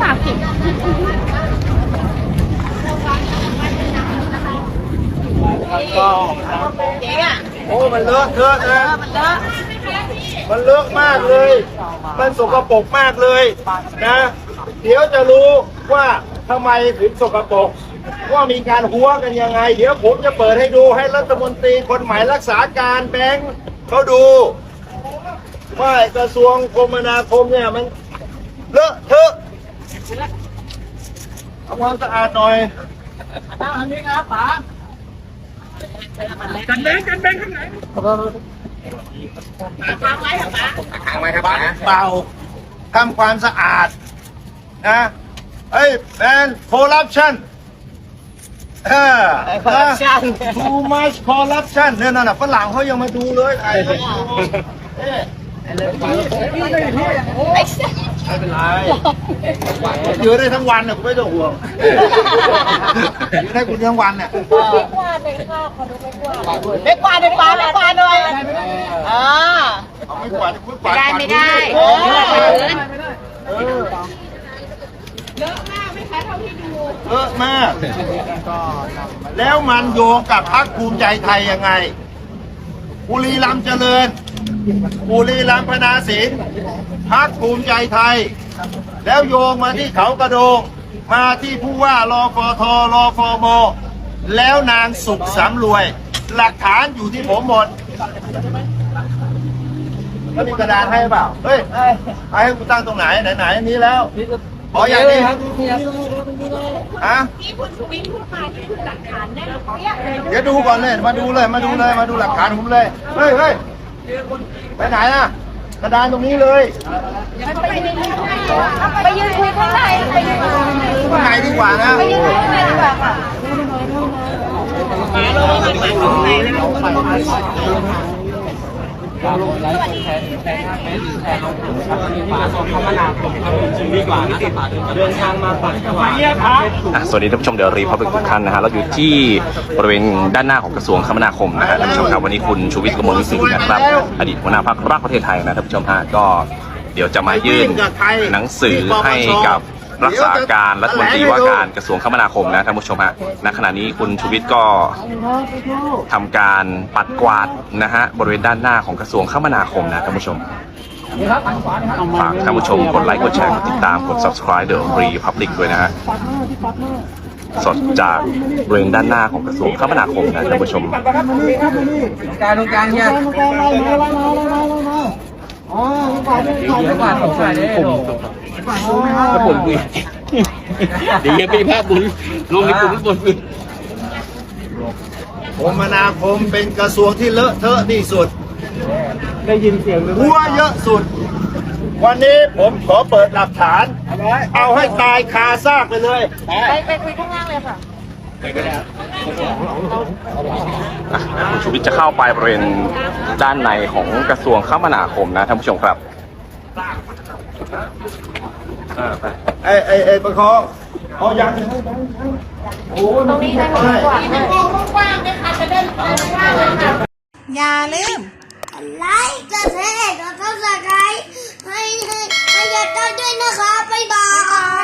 ฝากเก็บก็เจ๊อะโอ้มันเลอะเทอะนะมันเลอะมันเลอะมากเลย มันสกปรกมากเลยนะ เดี๋ยวจะรู้ว่าทำไมถึงสกปรกว่ามีการหัวกันยังไง เดี๋ยวผมจะเปิดให้ดูให้รัฐมนตรีคนใหม่รักษาการแบงค์เขาดู ว่ากระทรวงคมนาคมเนี่ยมันเลอะเทอะ ทำความสะอาดหน่อยทางไว้เหรอปะทางไว้ครับเบาทำความสะอาดนะเอ้ยแมนคอร์รัปชันเออ corruption too much corruption เนี่ยนั่นน่ะฝรั่งเขายังมาดูเลยไอ้เอ๊ะ ไม่เป็นไรอยู่ได้ทั้งวันเนี่ยคุณไม่ต้องห่วงอยู่ได้คุณทั้งวันเนี่ยไม่กวาดไม่กวาดไม่กวาดไม่กวาดด้วยอ่าเอาไม่กวาดไม่กวาดได้ไม่ได้เออเออเยอะมากไหมคะเท่าที่ดูเยอะมาก แล้วมันโยงกับพรรคภูมิใจไทยยังไงบุรีรัมย์เจริญ บุรีรัมย์พนาศิลป์พรรคภูมิใจไทย แล้วโยงมาที่เขากระโดง มาที่ผู้ว่ารอฟทรอฟมแล้วนางสุขสำรวย หลักฐานอยู่ที่ผมหมดแล้วมีกระดานให้เปล่า เฮ้ยให้ให้กูตั้งตรงไหนไหนไหนอันนี้แล้วขออย่างนี้ฮะที่คุณชูวิทย์พูดมาที่คือหลักฐานแน่นเปี้ยเลยเดี๋ยวดูก่อนเลย มาดูเลย มาดูเลย มาดูหลักฐานผมเลย เฮ้ยเฮ้ย ไปไหนอะกระดานตรงนี้เลยไปยืนคุยข้างในไปยืนคุยข้างในข้างในดีกว่านะไปยืนคุยข้างใน ดีกว่าค่ะอะสวัสดีท่านผู้ชมเดลีพับลิกทุกท่านนะฮะเราอยู่ที่บริเวณด้านหน้าของกระทรวงคมนาคมนะฮะท่านผู้ชมครับวันนี้คุณชูวิทย์กมลวิสิทธิ์นะครับ อดีตหัวหน้าพรรครักประเทศไทยนะท่านผู้ชมฮะก็เดี๋ยวจะมายื่นหนังสือให้กับ รักษาการรัฐมนตรีว่าการกระทรวงคมนาคมนะท่านผู้ชมฮะณขณะนี้คุณชูวิทย์ก็ทำการปัดกวาดนะฮะบริเวณด้านหน้าของกระทรวงคมนาคมนะท่านผู้ชมฝากท่านผู้ชมกดไลค์กดแชร์กดติดตามกด subscribe The Republic ด้วยนะฮะสดจากบริเวณด้านหน้าของกระทรวงคมนาคมนะท่านผู้ชมการตรงกลางเนี่ย เดี๋ยวก่อนผมใส่ได้ผมถ้าผมคุยเดี๋ยวไปภาพบุญลงในกลุ่มบนคุยคมนาคมเป็นกระทรวงที่เลอะเทอะที่สุด ได้ยินเสียงหัวเยอะสุด วันนี้ผมขอเปิดหลักฐาน เอาให้ตายคาซากไปเลย ไปไปคุยข้างล่างเลยค่ะ คุณชูวิทย์จะเข้าไปบริเวณด้านในของกระทรวงคมนาคมนะท่านผู้ชมครับอ่าไปไอ้ไอ้ไอ้ประคองเอายังยังโอ้ยตรงนี้ได้ไหมที่ามันกว้างๆนะคะจะได้กว้างๆเลค่ะอย่าลืมไลค์กระแทกกระทับสไครให้ให้ให้ยัดด้วยนะคะไปายบาย